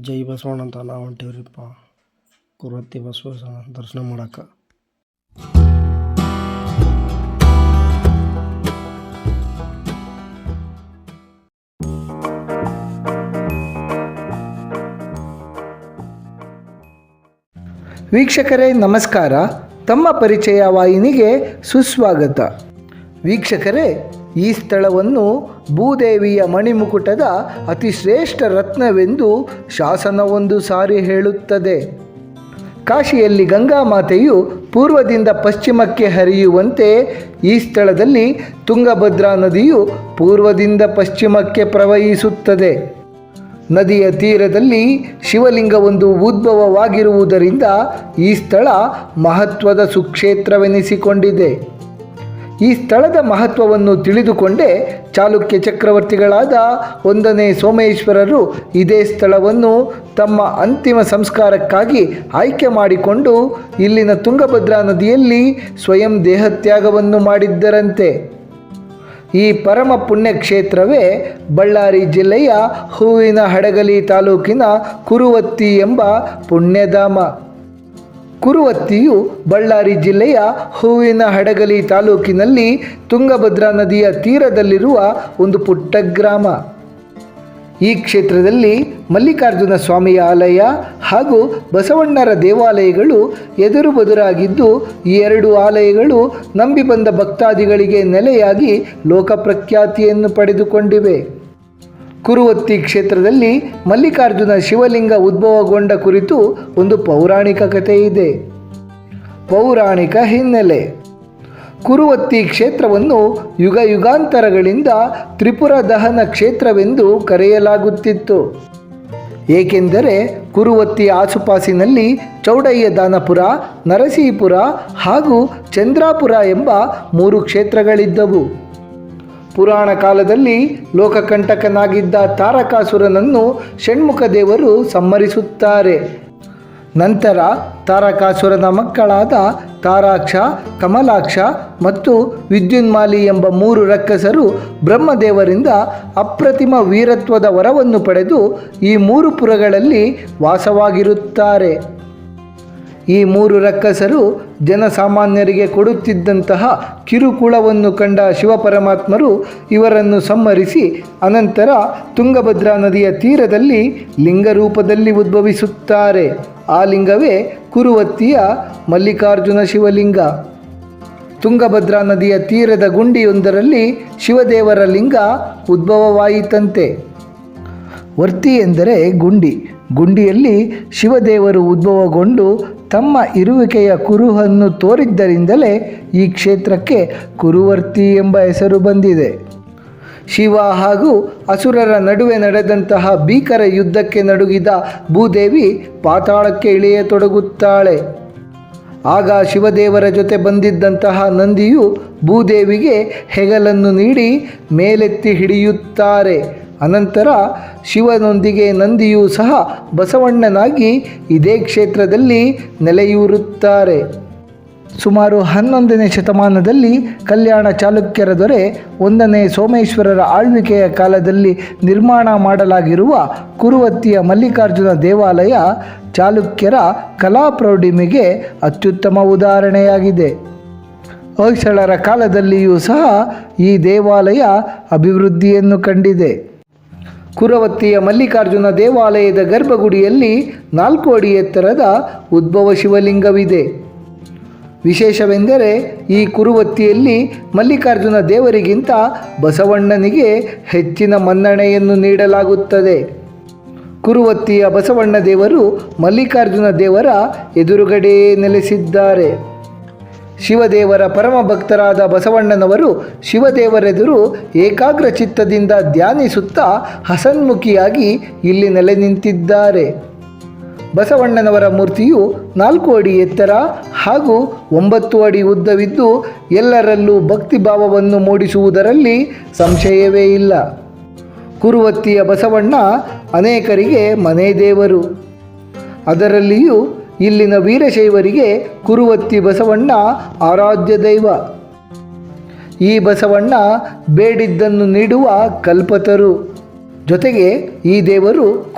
ಜೈ ಬಸವಣ್ಣ ಅಂತ ನಾವು ಹೊಂಟೀವ್ರಿಪ್ಪ. ಕುರುವತ್ತಿ ಬಸವ ದರ್ಶನ ಮಾಡಕ್ಕೆ ವೀಕ್ಷಕರೇ, ನಮಸ್ಕಾರ. ತಮ್ಮ ಪರಿಚಯ ವಾಹಿನಿಗೆ ಸುಸ್ವಾಗತ. ವೀಕ್ಷಕರೇ, ಈ ಸ್ಥಳವನ್ನು ಭೂದೇವಿಯ ಮಣಿಮುಕುಟದ ಅತಿ ಶ್ರೇಷ್ಠ ರತ್ನವೆಂದು ಶಾಸನವೊಂದು ಸಾರಿ ಹೇಳುತ್ತದೆ. ಕಾಶಿಯಲ್ಲಿ ಗಂಗಾ ಮಾತೆಯು ಪೂರ್ವದಿಂದ ಪಶ್ಚಿಮಕ್ಕೆ ಹರಿಯುವಂತೆ ಈ ಸ್ಥಳದಲ್ಲಿ ತುಂಗಭದ್ರಾ ನದಿಯು ಪೂರ್ವದಿಂದ ಪಶ್ಚಿಮಕ್ಕೆ ಪ್ರವಹಿಸುತ್ತದೆ. ನದಿಯ ತೀರದಲ್ಲಿ ಶಿವಲಿಂಗವೊಂದು ಉದ್ಭವವಾಗಿರುವುದರಿಂದ ಈ ಸ್ಥಳ ಮಹತ್ವದ ಸುಕ್ಷೇತ್ರವೆನಿಸಿಕೊಂಡಿದೆ. ಈ ಸ್ಥಳದ ಮಹತ್ವವನ್ನು ತಿಳಿದುಕೊಂಡೇ ಚಾಲುಕ್ಯ ಚಕ್ರವರ್ತಿಗಳಾದ ಒಂದನೇ ಸೋಮೇಶ್ವರರು ಇದೇ ಸ್ಥಳವನ್ನು ತಮ್ಮ ಅಂತಿಮ ಸಂಸ್ಕಾರಕ್ಕಾಗಿ ಆಯ್ಕೆ ಮಾಡಿಕೊಂಡು ಇಲ್ಲಿನ ತುಂಗಭದ್ರಾ ನದಿಯಲ್ಲಿ ಸ್ವಯಂ ದೇಹತ್ಯಾಗವನ್ನು ಮಾಡಿದ್ದರಂತೆ. ಈ ಪರಮ ಪುಣ್ಯಕ್ಷೇತ್ರವೇ ಬಳ್ಳಾರಿ ಜಿಲ್ಲೆಯ ಹೂವಿನ ಹಡಗಲಿ ತಾಲೂಕಿನ ಕುರುವತ್ತಿ ಎಂಬ ಪುಣ್ಯಧಾಮ. ಕುರುವತ್ತಿಯು ಬಳ್ಳಾರಿ ಜಿಲ್ಲೆಯ ಹೂವಿನ ಹಡಗಲಿ ತಾಲೂಕಿನಲ್ಲಿ ತುಂಗಭದ್ರಾ ನದಿಯ ತೀರದಲ್ಲಿರುವ ಒಂದು ಪುಟ್ಟ ಗ್ರಾಮ. ಈ ಕ್ಷೇತ್ರದಲ್ಲಿ ಮಲ್ಲಿಕಾರ್ಜುನ ಸ್ವಾಮಿಯ ಆಲಯ ಹಾಗೂ ಬಸವಣ್ಣರ ದೇವಾಲಯಗಳು ಎದುರು ಬದುರಾಗಿದ್ದು, ಈ ಎರಡು ಆಲಯಗಳು ನಂಬಿ ಬಂದ ಭಕ್ತಾದಿಗಳಿಗೆ ನೆಲೆಯಾಗಿ ಲೋಕಪ್ರಖ್ಯಾತಿಯನ್ನು ಪಡೆದುಕೊಂಡಿವೆ. ಕುರುವತ್ತಿ ಕ್ಷೇತ್ರದಲ್ಲಿ ಮಲ್ಲಿಕಾರ್ಜುನ ಶಿವಲಿಂಗ ಉದ್ಭವಗೊಂಡ ಕುರಿತು ಒಂದು ಪೌರಾಣಿಕ ಕಥೆ ಇದೆ. ಪೌರಾಣಿಕ ಹಿನ್ನೆಲೆ. ಕುರುವತ್ತಿ ಕ್ಷೇತ್ರವನ್ನು ಯುಗ ಯುಗಾಂತರಗಳಿಂದ ತ್ರಿಪುರ ದಹನ ಕ್ಷೇತ್ರವೆಂದು ಕರೆಯಲಾಗುತ್ತಿತ್ತು. ಏಕೆಂದರೆ ಕುರುವತ್ತಿ ಆಸುಪಾಸಿನಲ್ಲಿ ಚೌಡಯ್ಯ ದಾನಪುರ, ನರಸೀಪುರ ಹಾಗೂ ಚಂದ್ರಾಪುರ ಎಂಬ ಮೂರು ಕ್ಷೇತ್ರಗಳಿದ್ದವು. ಪುರಾಣ ಕಾಲದಲ್ಲಿ ಲೋಕಕಂಟಕನಾಗಿದ್ದ ತಾರಕಾಸುರನನ್ನು ಷಣ್ಮುಖ ದೇವರು ಸಂಹರಿಸುತ್ತಾರೆ. ನಂತರ ತಾರಕಾಸುರನ ಮಕ್ಕಳಾದ ತಾರಾಕ್ಷ, ಕಮಲಾಕ್ಷ ಮತ್ತು ವಿದ್ಯುನ್ಮಾಲಿ ಎಂಬ ಮೂರು ರಕ್ಕಸರು ಬ್ರಹ್ಮದೇವರಿಂದ ಅಪ್ರತಿಮ ವೀರತ್ವದ ವರವನ್ನು ಪಡೆದು ಈ ಮೂರು ಪುರಗಳಲ್ಲಿ ವಾಸವಾಗಿರುತ್ತಾರೆ. ಈ ಮೂರು ರಕ್ಕಸರು ಜನಸಾಮಾನ್ಯರಿಗೆ ಕೊಡುತ್ತಿದ್ದಂತಹ ಕಿರುಕುಳವನ್ನು ಕಂಡ ಶಿವಪರಮಾತ್ಮರು ಇವರನ್ನು ಸಂಹರಿಸಿ ಅನಂತರ ತುಂಗಭದ್ರಾ ನದಿಯ ತೀರದಲ್ಲಿ ಲಿಂಗರೂಪದಲ್ಲಿ ಉದ್ಭವಿಸುತ್ತಾರೆ. ಆ ಲಿಂಗವೇ ಕುರುವತ್ತಿಯ ಮಲ್ಲಿಕಾರ್ಜುನ ಶಿವಲಿಂಗ. ತುಂಗಭದ್ರಾ ನದಿಯ ತೀರದ ಗುಂಡಿಯೊಂದರಲ್ಲಿ ಶಿವದೇವರ ಲಿಂಗ ಉದ್ಭವವಾಯಿತಂತೆ. ವರ್ತಿ ಎಂದರೆ ಗುಂಡಿ. ಗುಂಡಿಯಲ್ಲಿ ಶಿವದೇವರು ಉದ್ಭವಗೊಂಡು ತಮ್ಮ ಇರುವಿಕೆಯ ಕುರುಹನ್ನು ತೋರಿದ್ದರಿಂದಲೇ ಈ ಕ್ಷೇತ್ರಕ್ಕೆ ಕುರುವರ್ತಿ ಎಂಬ ಹೆಸರು ಬಂದಿದೆ. ಶಿವ ಹಾಗೂ ಅಸುರರ ನಡುವೆ ನಡೆದಂತಹ ಭೀಕರ ಯುದ್ಧಕ್ಕೆ ನಡುಗಿದ ಭೂದೇವಿ ಪಾತಾಳಕ್ಕೆ ಇಳಿಯತೊಡಗುತ್ತಾಳೆ. ಆಗ ಶಿವದೇವರ ಜೊತೆ ಬಂದಿದ್ದಂತಹ ನಂದಿಯು ಭೂದೇವಿಗೆ ಹೆಗಲನ್ನು ನೀಡಿ ಮೇಲೆತ್ತಿ ಹಿಡಿಯುತ್ತಾರೆ. ಅನಂತರ ಶಿವನೊಂದಿಗೆ ನಂದಿಯೂ ಸಹ ಬಸವಣ್ಣನಾಗಿ ಇದೇ ಕ್ಷೇತ್ರದಲ್ಲಿ ನೆಲೆಯೂರುತ್ತಾರೆ. ಸುಮಾರು ಹನ್ನೊಂದನೇ ಶತಮಾನದಲ್ಲಿ ಕಲ್ಯಾಣ ಚಾಲುಕ್ಯರ ದೊರೆ ಒಂದನೇ ಸೋಮೇಶ್ವರರ ಆಳ್ವಿಕೆಯ ಕಾಲದಲ್ಲಿ ನಿರ್ಮಾಣ ಮಾಡಲಾಗಿರುವ ಕುರುವತ್ತಿಯ ಮಲ್ಲಿಕಾರ್ಜುನ ದೇವಾಲಯ ಚಾಲುಕ್ಯರ ಕಲಾ ಪ್ರೌಢಿಮೆಗೆ ಅತ್ಯುತ್ತಮ ಉದಾಹರಣೆಯಾಗಿದೆ. ಹೊಯ್ಸಳರ ಕಾಲದಲ್ಲಿಯೂ ಸಹ ಈ ದೇವಾಲಯ ಅಭಿವೃದ್ಧಿಯನ್ನು ಕಂಡಿದೆ. ಕುರವತ್ತಿಯ ಮಲ್ಲಿಕಾರ್ಜುನ ದೇವಾಲಯದ ಗರ್ಭಗುಡಿಯಲ್ಲಿ ನಾಲ್ಕು ಅಡಿ ಎತ್ತರದ ಉದ್ಭವ ಶಿವಲಿಂಗವಿದೆ. ವಿಶೇಷವೆಂದರೆ ಈ ಕುರುವತ್ತಿಯಲ್ಲಿ ಮಲ್ಲಿಕಾರ್ಜುನ ದೇವರಿಗಿಂತ ಬಸವಣ್ಣನಿಗೆ ಹೆಚ್ಚಿನ ಮನ್ನಣೆಯನ್ನು ನೀಡಲಾಗುತ್ತದೆ. ಕುರುವತ್ತಿಯ ಬಸವಣ್ಣ ದೇವರು ಮಲ್ಲಿಕಾರ್ಜುನ ದೇವರ ಎದುರುಗಡೆಯೇ ನೆಲೆಸಿದ್ದಾರೆ. ಶಿವದೇವರ ಪರಮ ಭಕ್ತರಾದ ಬಸವಣ್ಣನವರು ಶಿವದೇವರೆದುರು ಏಕಾಗ್ರ ಚಿತ್ತದಿಂದ ಧ್ಯಾನಿಸುತ್ತಾ ಹಸನ್ಮುಖಿಯಾಗಿ ಇಲ್ಲಿ ನೆಲೆ ನಿಂತಿದ್ದಾರೆ. ಬಸವಣ್ಣನವರ ಮೂರ್ತಿಯು ನಾಲ್ಕು ಅಡಿ ಎತ್ತರ ಹಾಗೂ ಒಂಬತ್ತು ಅಡಿ ಉದ್ದವಿದ್ದು ಎಲ್ಲರಲ್ಲೂ ಭಕ್ತಿಭಾವವನ್ನು ಮೂಡಿಸುವುದರಲ್ಲಿ ಸಂಶಯವೇ ಇಲ್ಲ. ಕುರುವತ್ತಿಯ ಬಸವಣ್ಣ ಅನೇಕರಿಗೆ ಮನೆ ದೇವರು. ಅದರಲ್ಲಿಯೂ ಇಲ್ಲಿನ ವೀರಶೈವರಿಗೆ ಕುರುವತ್ತಿ ಬಸವಣ್ಣ ಆರಾಧ್ಯ ದೈವ. ಈ ಬಸವಣ್ಣ ಬೇಡಿದ್ದನ್ನು ನೀಡುವ ಕಲ್ಪತರು. ಜೊತೆಗೆ ಈ ದೇವರು